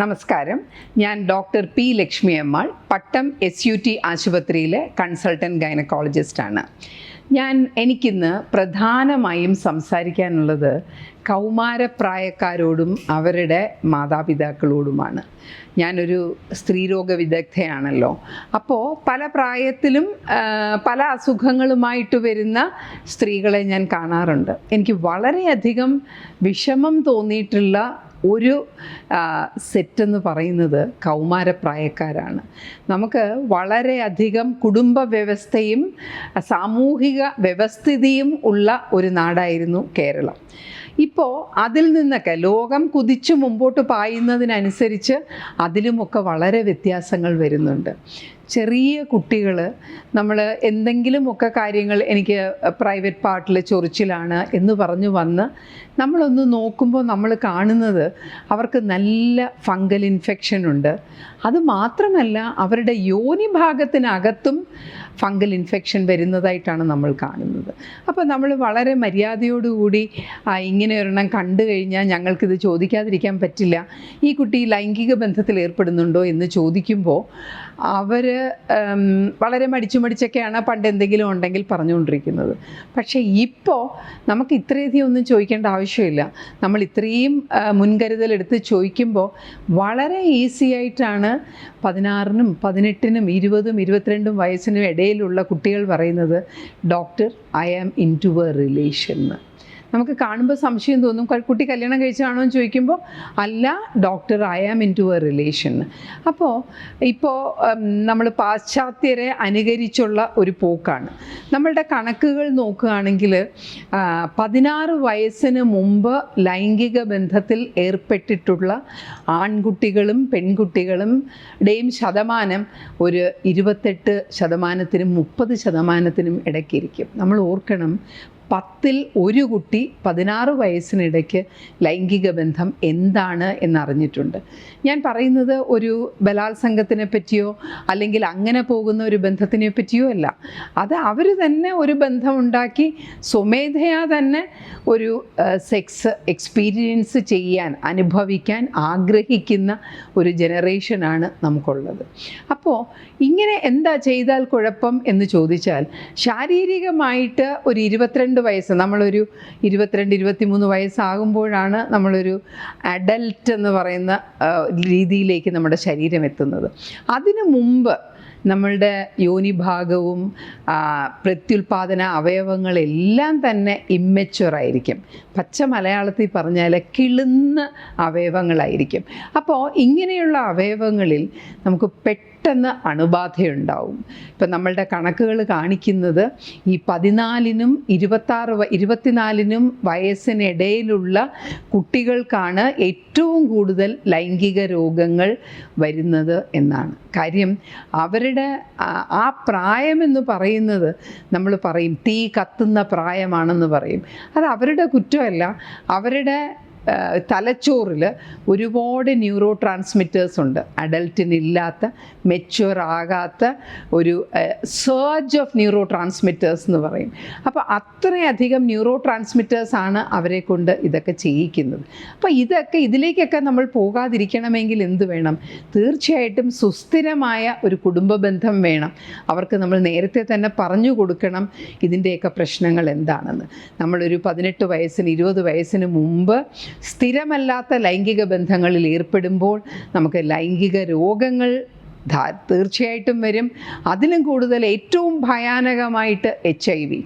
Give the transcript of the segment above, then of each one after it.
നമസ്കാരം. ഞാൻ doctor P Lakshmi Ammal Pattom S U T ആശുപത്രിയിലെ കൺസൾട്ടന്റ് ഗൈനക്കോളജിസ്റ്റാണ് ഞാൻ എനിക്കിന്ന് പ്രധാനമായും സംസാരിക്കാനുള്ളത് കൗമാരപ്രായക്കാരോടും അവരുടെ മാതാപിതാക്കളോടുമാണ്. ഞാനൊരു സ്ത്രീരോഗ വിദഗ്ധയാണല്ലോ അപ്പോൾ പല പ്രായത്തിലും പല അസുഖങ്ങളുമായിട്ട് വരുന്ന സ്ത്രീകളെ ഞാൻ കാണാറുണ്ട്. എനിക്ക് വളരെയധികം വിഷമം തോന്നിയിട്ടുള്ള ഒരു സെറ്റ് എന്ന് പറയുന്നത് കൗമാരപ്രായക്കാരാണ്. നമുക്ക് വളരെയധികം കുടുംബ വ്യവസ്ഥയും സാമൂഹിക വ്യവസ്ഥിതിയും ഉള്ള ഒരു നാടായിരുന്നു കേരളം. ഇപ്പോൾ അതിൽ നിന്നൊക്കെ ലോകം കുതിച്ചു മുമ്പോട്ട് പായുന്നതിനനുസരിച്ച് അതിലുമൊക്കെ വളരെ വ്യത്യാസങ്ങൾ വരുന്നുണ്ട്. ചെറിയ കുട്ടികൾ നമ്മൾ എന്തെങ്കിലുമൊക്കെ കാര്യങ്ങൾ എനിക്ക് പ്രൈവറ്റ് പാർട്ടിൽ ചൊറിച്ചിലാണ് എന്ന് പറഞ്ഞു വന്ന് നമ്മളൊന്ന് നോക്കുമ്പോൾ നമ്മൾ കാണുന്നത് അവർക്ക് നല്ല ഫംഗൽ ഇൻഫെക്ഷൻ ഉണ്ട്. അത് മാത്രമല്ല അവരുടെ യോനി ഭാഗത്തിനകത്തും ഫംഗൽ ഇൻഫെക്ഷൻ വരുന്നതായിട്ടാണ് നമ്മൾ കാണുന്നത്. അപ്പോൾ നമ്മൾ വളരെ മര്യാദയോടുകൂടി ഇങ്ങനെ ഒരെണ്ണം കണ്ടു കഴിഞ്ഞാൽ ഞങ്ങൾക്കിത് ചോദിക്കാതിരിക്കാൻ പറ്റില്ല. ഈ കുട്ടി ലൈംഗിക ബന്ധത്തിൽ ഏർപ്പെടുന്നുണ്ടോ എന്ന് ചോദിക്കുമ്പോൾ അവർ വളരെ മടിച്ചു മടിച്ചൊക്കെയാണ് പണ്ട് എന്തെങ്കിലും ഉണ്ടെങ്കിൽ പറഞ്ഞുകൊണ്ടിരിക്കുന്നത്. പക്ഷേ ഇപ്പോൾ നമുക്ക് ഇത്രയധികം ഒന്നും ചോദിക്കേണ്ട ആവശ്യമില്ല. നമ്മൾ ഇത്രയും മുൻകരുതലെടുത്ത് ചോദിക്കുമ്പോൾ വളരെ ഈസി ആയിട്ടാണ് പതിനാറിനും പതിനെട്ടിനും ഇരുപതും ഇരുപത്തിരണ്ടും വയസ്സിനും ഇടയിലുള്ള കുട്ടികൾ പറയുന്നത് doctor I am in to a relation. എന്ന് നമുക്ക് കാണുമ്പോൾ സംശയം തോന്നും കുട്ടി കല്യാണം കഴിച്ചാണോ എന്ന് ചോദിക്കുമ്പോൾ അല്ല doctor I am in to a relation അപ്പോൾ ഇപ്പോൾ നമ്മൾ പാശ്ചാത്യരെ അനുകരിച്ചുള്ള ഒരു പോക്കാണ്. നമ്മളുടെ കണക്കുകൾ നോക്കുകയാണെങ്കിൽ പതിനാറ് വയസ്സിന് മുമ്പ് ലൈംഗിക ബന്ധത്തിൽ ഏർപ്പെട്ടിട്ടുള്ള ആൺകുട്ടികളും പെൺകുട്ടികളും ഡേയും ശതമാനം ഒരു ഇരുപത്തെട്ട് ശതമാനത്തിനും മുപ്പത് ശതമാനത്തിനും ഇടയ്ക്കിരിക്കും. നമ്മൾ ഓർക്കണം പത്തിൽ ഒരു കുട്ടി പതിനാറ് വയസ്സിനിടയ്ക്ക് ലൈംഗിക ബന്ധം എന്താണ് എന്നറിഞ്ഞിട്ടുണ്ട്. ഞാൻ പറയുന്നത് ഒരു ബലാത്സംഗത്തിനെ പറ്റിയോ അല്ലെങ്കിൽ അങ്ങനെ പോകുന്ന ഒരു ബന്ധത്തിനെ പറ്റിയോ അല്ല. അത് അവർ തന്നെ ഒരു ബന്ധമുണ്ടാക്കി സ്വമേധയാ തന്നെ ഒരു സെക്സ് എക്സ്പീരിയൻസ് ചെയ്യാൻ അനുഭവിക്കാൻ ആഗ്രഹിക്കുന്ന ഒരു ജനറേഷനാണ് നമുക്കുള്ളത്. അപ്പോൾ ഇങ്ങനെ എന്താ ചെയ്താൽ കുഴപ്പം എന്ന് ചോദിച്ചാൽ ശാരീരികമായിട്ട് ഒരു ഇരുപത്തിരണ്ട് വയസ്സ് നമ്മളൊരു ഇരുപത്തിരണ്ട് ഇരുപത്തിമൂന്ന് വയസ്സാകുമ്പോഴാണ് നമ്മളൊരു അഡൽട്ട് എന്ന് പറയുന്ന രീതിയിലേക്ക് നമ്മുടെ ശരീരം എത്തുന്നത്. അതിനു മുമ്പ് നമ്മളുടെ യോനിഭാഗവും പ്രത്യുൽപാദന അവയവങ്ങളെല്ലാം തന്നെ ഇമ്മച്ചുവറായിരിക്കും പച്ച മലയാളത്തിൽ പറഞ്ഞാൽ കിളുന്ന അവയവങ്ങളായിരിക്കും. അപ്പോൾ ഇങ്ങനെയുള്ള അവയവങ്ങളിൽ നമുക്ക് പെട്ടെന്ന് അണുബാധയുണ്ടാവും. ഇപ്പം നമ്മളുടെ കണക്കുകൾ കാണിക്കുന്നത് ഈ പതിനാലിനും ഇരുപത്താറ് ഇരുപത്തിനാലിനും വയസ്സിനിടയിലുള്ള കുട്ടികൾക്കാണ് ഏറ്റവും കൂടുതൽ ലൈംഗിക രോഗങ്ങൾ വരുന്നത് എന്നാണ്. കാര്യം അവരുടെ ആ പ്രായമെന്ന് പറയുന്നത് നമ്മൾ പറയും തീ കത്തുന്ന പ്രായമാണെന്ന് പറയും. അത് അവരുടെ കുറ്റമല്ല. അവരുടെ തലച്ചോറിൽ ഒരുപാട് ന്യൂറോ ട്രാൻസ്മിറ്റേഴ്സ് ഉണ്ട്. അഡൽട്ടിനില്ലാത്ത മെച്യൂർ ആകാത്ത ഒരു സേർജ് ഓഫ് ന്യൂറോ ട്രാൻസ്മിറ്റേഴ്സ് എന്ന് പറയും. അപ്പോൾ അത്രയധികം ന്യൂറോ ആണ് അവരെ കൊണ്ട് ഇതൊക്കെ ചെയ്യിക്കുന്നത്. അപ്പോൾ ഇതൊക്കെ ഇതിലേക്കൊക്കെ നമ്മൾ പോകാതിരിക്കണമെങ്കിൽ എന്ത് വേണം? തീർച്ചയായിട്ടും സുസ്ഥിരമായ ഒരു കുടുംബ ബന്ധം വേണം. അവർക്ക് നമ്മൾ നേരത്തെ തന്നെ പറഞ്ഞു കൊടുക്കണം ഇതിന്റെയൊക്കെ പ്രശ്നങ്ങൾ എന്താണെന്ന്. നമ്മളൊരു പതിനെട്ട് വയസ്സിന് ഇരുപത് വയസ്സിന് മുമ്പ് സ്ഥിരമല്ലാത്ത ലൈംഗിക ബന്ധങ്ങളിൽ ഏർപ്പെടുമ്പോൾ നമുക്ക് ലൈംഗിക രോഗങ്ങൾ തീർച്ചയായിട്ടും വരും. അതിലും കൂടുതൽ ഏറ്റവും ഭയാനകമായിട്ട് എച്ച് ഐ വി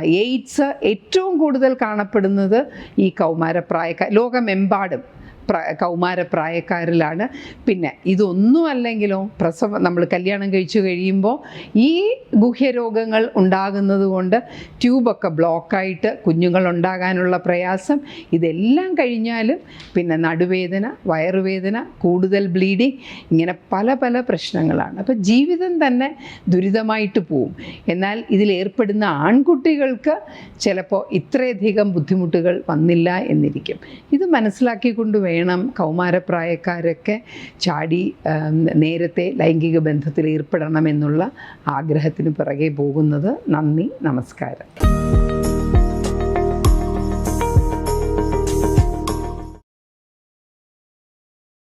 എയ്ഡ്സ് ഏറ്റവും കൂടുതൽ കാണപ്പെടുന്നത് ഈ കൗമാരപ്രായക്കാർ ലോകമെമ്പാടും. കൗമാരപ്രായക്കാരിലാണ് പിന്നെ ഇതൊന്നും അല്ലെങ്കിലോ പ്രസവം നമ്മൾ കല്യാണം കഴിച്ചു കഴിയുമ്പോൾ ഈ ഗുഹ്യരോഗങ്ങൾ ഉണ്ടാകുന്നത് കൊണ്ട് ട്യൂബൊക്കെ ബ്ലോക്കായിട്ട് കുഞ്ഞുങ്ങൾ ഉണ്ടാകാനുള്ള പ്രയാസം. ഇതെല്ലാം കഴിഞ്ഞാലും പിന്നെ നടുവേദന വയറുവേദന കൂടുതൽ ബ്ലീഡിങ് ഇങ്ങനെ പല പല പ്രശ്നങ്ങളാണ്. അപ്പോൾ ജീവിതം തന്നെ ദുരിതമായിട്ട് പോവും. എന്നാൽ ഇതിലേർപ്പെടുന്ന ആൺകുട്ടികൾക്ക് ചിലപ്പോൾ ഇത്രയധികം ബുദ്ധിമുട്ടുകൾ വന്നില്ല എന്നിരിക്കും. ഇത് മനസ്സിലാക്കിക്കൊണ്ട് വേണം കൗമാരപ്രായക്കാരൊക്കെ ചാടി നേരത്തെ ലൈംഗിക ബന്ധത്തിൽ ഏർപ്പെടണമെന്നുള്ള ആഗ്രഹത്തിന് പിറകെ പോകുന്നത്. നന്ദി നമസ്കാരം.